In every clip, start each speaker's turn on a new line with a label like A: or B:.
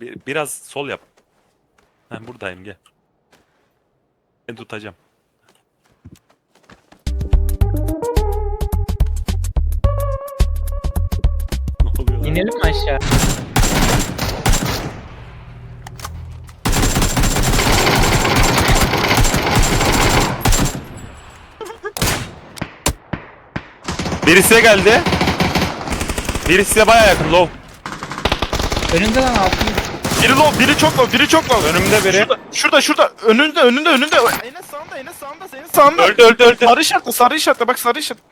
A: Bir- biraz sol yap. Ben buradayım gel. Ben tutacağım. Ne oluyor lan?
B: İnelim mi aşağı?
A: Birisi geldi. Birisi de baya yakın low.
B: Önünde lan altın.
C: Biri low, biri çok low, biri çok low.
A: Önümde biri.
C: Şurada, şurada, şurada. Önünde, önünde, önünde. Enes sağında, Enes sağında, senin sağında.
A: Öldü öldü öldü.
C: Sarı işaretle, sarı işaretle. Bak sarı işaret.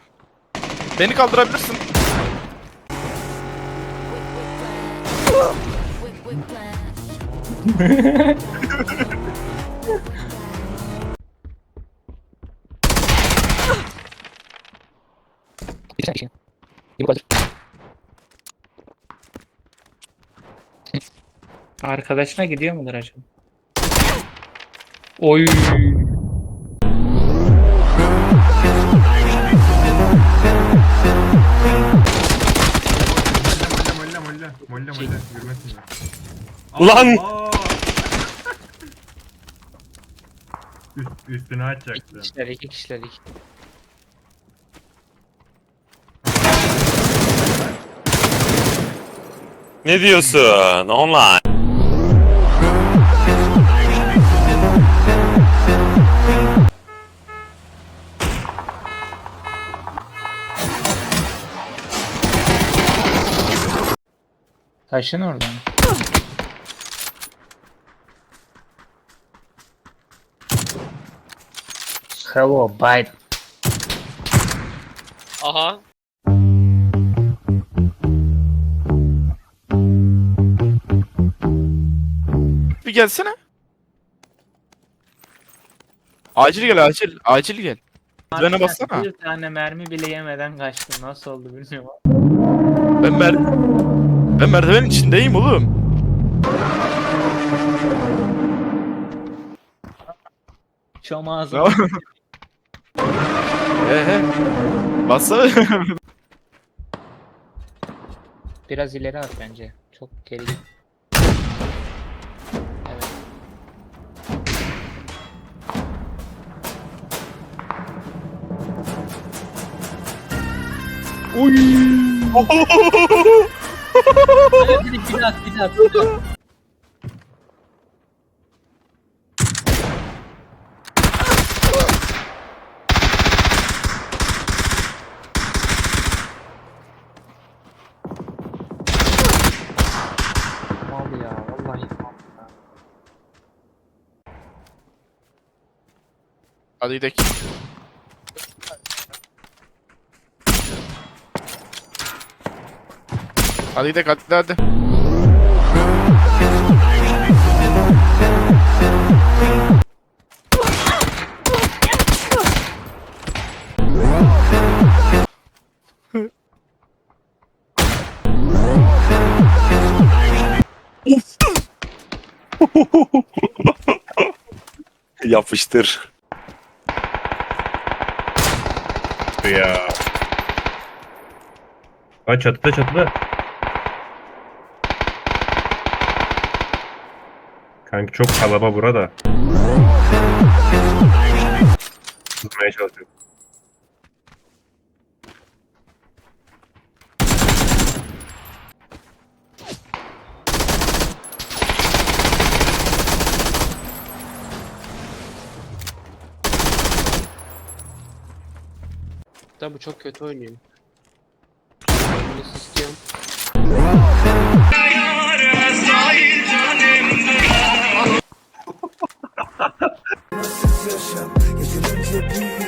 C: Beni kaldırabilirsin.
B: Bir şey. Bir bu kadar. Arkadaşına gidiyor mudur acaba? Oy.
D: Molla molla molla molla molla yürümesin ya.
A: Ulan!
D: Allah! Üst, üstüne
B: İki
D: açacaktım.
B: kişiler, iki kişiler, iki.
A: Ne diyorsun? Online.
B: Taşın oradan. Hello Biden.
E: Aha.
C: Bir gelsene. Acil gel, acil. Acil gel. Bana bassana.
B: Bir tane mermi bile yemeden kaçtım. Nasıl oldu bilmiyorum.
C: Ben mer ben merdivenin içindeyim oğlum.
B: Çom ağzına.
C: Tamam. He he. Bassana.
B: Biraz ileri at bence. Çok geri git. Evet. Hadi bir bir bir at, bir at. Mal ya, vallahi mal ya.
C: Hadi gidelim. Hadi gidelim hadi hadi.
A: Yapıştır.
D: Ya. Ha çatıda çatıda. Kanki çok kalaba burada. Tutmaya çalışıyorum.
E: Da bu çok kötü oynuyor. Bunu istiyorum.
F: Yaşam. Yeterince büyüdük